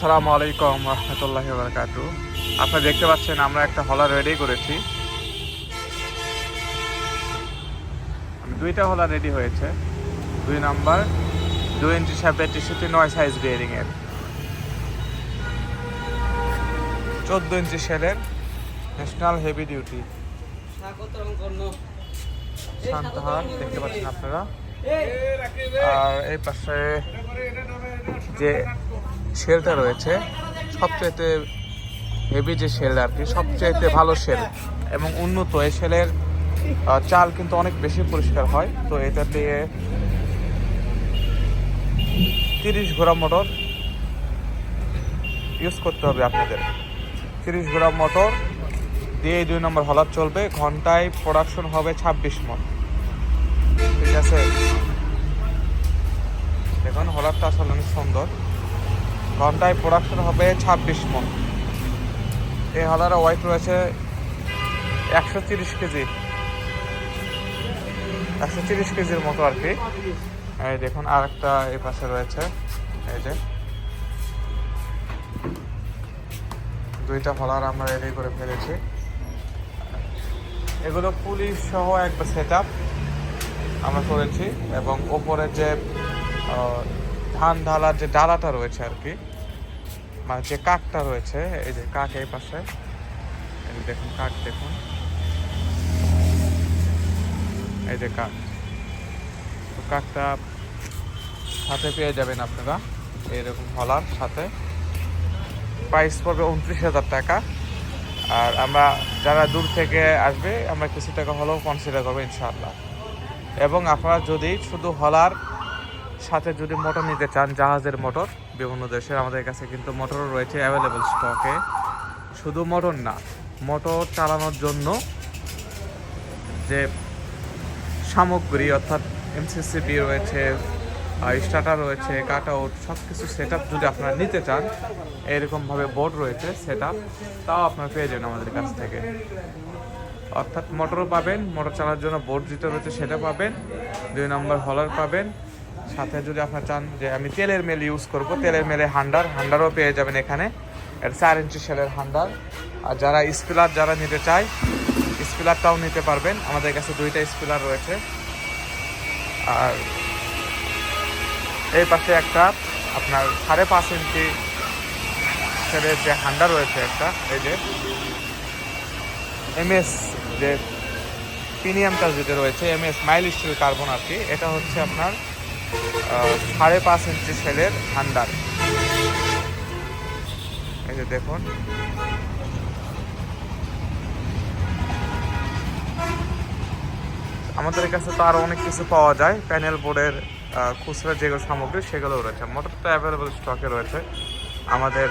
আসসালামু আলাইকুম রহমতুল্লাহ বারকাতু আপনারা দেখতে পাচ্ছেন, আমরা একটা হলা রেডি করেছি। দুইটা হলা রেডি হয়েছে। দুই নাম্বার, দুই ইঞ্চি সাপের টিস্যুতে নয় সাইজ বিয়ারিং এর। চোদ্দ ইঞ্চি সেলের ন্যাশনাল হেভি ডিউটি শান্তহার দেখতে পাচ্ছেন আপনারা। আর এই পাশে যে শেলটা রয়েছে। সবচাইতে হেভি যে শেল আর কি সবচাইতে ভালো শেল এবং উন্নত এই শেলের চাল কিন্তু অনেক বেশি পরিষ্কার হয়। তো এটা দিয়ে তিরিশ ঘোড়া মোটর ইউজ করতে হবে আপনাদের। তিরিশ ঘোড়া মোটর দিয়ে দুই নম্বর হলার চলবে। ঘন্টায় প্রোডাকশন হবে ছাব্বিশ মন। ঠিক আছে? দেখুন হলারটা আসলে অনেক সুন্দর। ঘন্টায় প্রোডাকশন হবে ছাব্বিশ মন। এই হলার ওয়াইট রয়েছে একশো তিরিশ কেজি। একশো তিরিশ কেজির মতো আর কি। এই দেখুন আর একটা এই পাশে রয়েছে। এই যে। দুইটা হলার আমরা রেডি করে ফেলেছি। এগুলো পুলিশ সহ একবার সেট আমরা করেছি এবং ওপরে যে ধান ঢালার যে ডালাটা রয়েছে আর কি মানে যে কাকটা রয়েছে, এই যে কাক এই পাশে। দেখুন, কাক দেখুন। এই যে কাক। তো কাকটা সাথে পেয়ে যাবেন আপনারা, এইরকম হলার সাথে। প্রাইস পড়বে উনত্রিশ হাজার টাকা। আর আমরা যারা দূর থেকে আসবে, আমরা কিছু টাকা হলেও কনসিডার করব ইনশাআল্লাহ। এবং আপনারা যদি শুধু হলার সাথে যদি মোটর নিতে চান, জাহাজের মোটর, বিভিন্ন দেশের আমাদের কাছে কিন্তু মোটরও রয়েছে অ্যাভেলেবল স্টকে শুধু মোটর না, মোটর চালানোর জন্য যে সামগ্রী, অর্থাৎ এমসিসিবি রয়েছে স্টার্টার রয়েছে কাট আউট সব কিছু সেট যদি আপনারা নিতে চান, এরকমভাবে বোর্ড রয়েছে সেট তাও আপনারা পেয়ে যাবেন আমাদের কাছ থেকে। অর্থাৎ মোটরও পাবেন, মোটর চালানোর জন্য বোর্ড যেটা রয়েছে সেটা পাবেন, দুই নম্বর হলার পাবেন সাথে যদি আপনার চান যে আমি তেলের মেল ইউজ করব, তেলের মেলে হান্ডার, হান্ডারও পেয়ে যাবেন এখানে। এর চার ইঞ্চি সেলের হান্ডার। আর যারা স্পিলার যারা নিতে চায় স্পিলারটাও নিতে পারবেন। আমাদের কাছে দুইটা স্পিলার রয়েছে। আর এই পাশে একটা আপনার সাড়ে পাঁচ ইঞ্চি সেলের যে হান্ডার রয়েছে একটা, এই যে এমএস যে প্রিমিয়ামটা যেটা রয়েছে এমএস মাইল স্টিল কার্বন আর কি, এটা হচ্ছে আপনার সাড়ে পাঁচ ইঞ্চি সেলের আন্ডার এই যে দেখুন। আমাদের কাছে তো আরও অনেক কিছু পাওয়া যায়। প্যানেল বোর্ডের খুচরা যেগুলো সামগ্রী সেগুলো রয়েছে। মোটর তো অ্যাভেলেবল স্টকে রয়েছে। আমাদের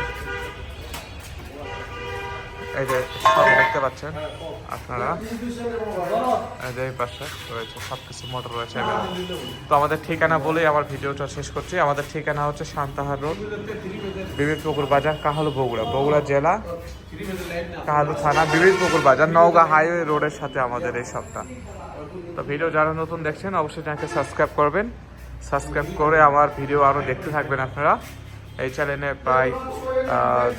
এই যে সব দেখতে পাচ্ছেন আপনারা। এই যে পাশে রয়েছে সব কিছু মোটর রয়েছে তো আমাদের ঠিকানা বলেই আমার ভিডিওটা শেষ করছি। আমাদের ঠিকানা হচ্ছে শান্তাহার রোড বিবিধ পুকুর বাজার, কাহালু বগুড়া। বগুড়া জেলা, কাহালু থানা বিবিধ পুকুর বাজার, নওগাঁ হাইওয়ে রোডের সাথে আমাদের এই শপটা তো ভিডিও যারা নতুন দেখছেন, অবশ্যই চ্যানেলকে সাবস্ক্রাইব করবেন। সাবস্ক্রাইব করে আমার ভিডিও আরও দেখতে থাকবেন আপনারা। এই চ্যানেলে প্রায়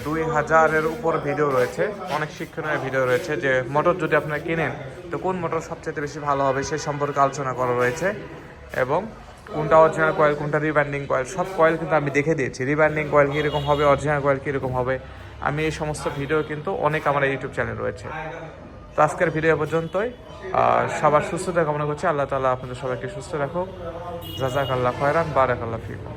দুই হাজারের উপর ভিডিও রয়েছে। অনেক শিক্ষণীয় ভিডিও রয়েছে যে মোটর যদি আপনারা কিনেন, তো কোন মোটর সবচেয়ে বেশি ভালো হবে সেই সম্পর্কে আলোচনা করা রয়েছে। এবং কোনটা অরিজিনাল কয়েল কোনটা রিব্যান্ডিং কয়েল সব কয়েল কিন্তু আমি দেখে দিয়েছি। রিব্যান্ডিং কয়েল কীরকম হবে অরিজিনাল কয়েল কীরকম হবে, আমি এই সমস্ত ভিডিও কিন্তু অনেক আমার ইউটিউব চ্যানেল রয়েছে। তো আজকের ভিডিও পর্যন্তই। সবার সুস্থতা কামনা করছি। আল্লাহ তালা আপনাদের সবাইকে সুস্থ রাখুক। জাজাক আল্লাহ খয়রান বারাক আল্লাহ ফিকুম।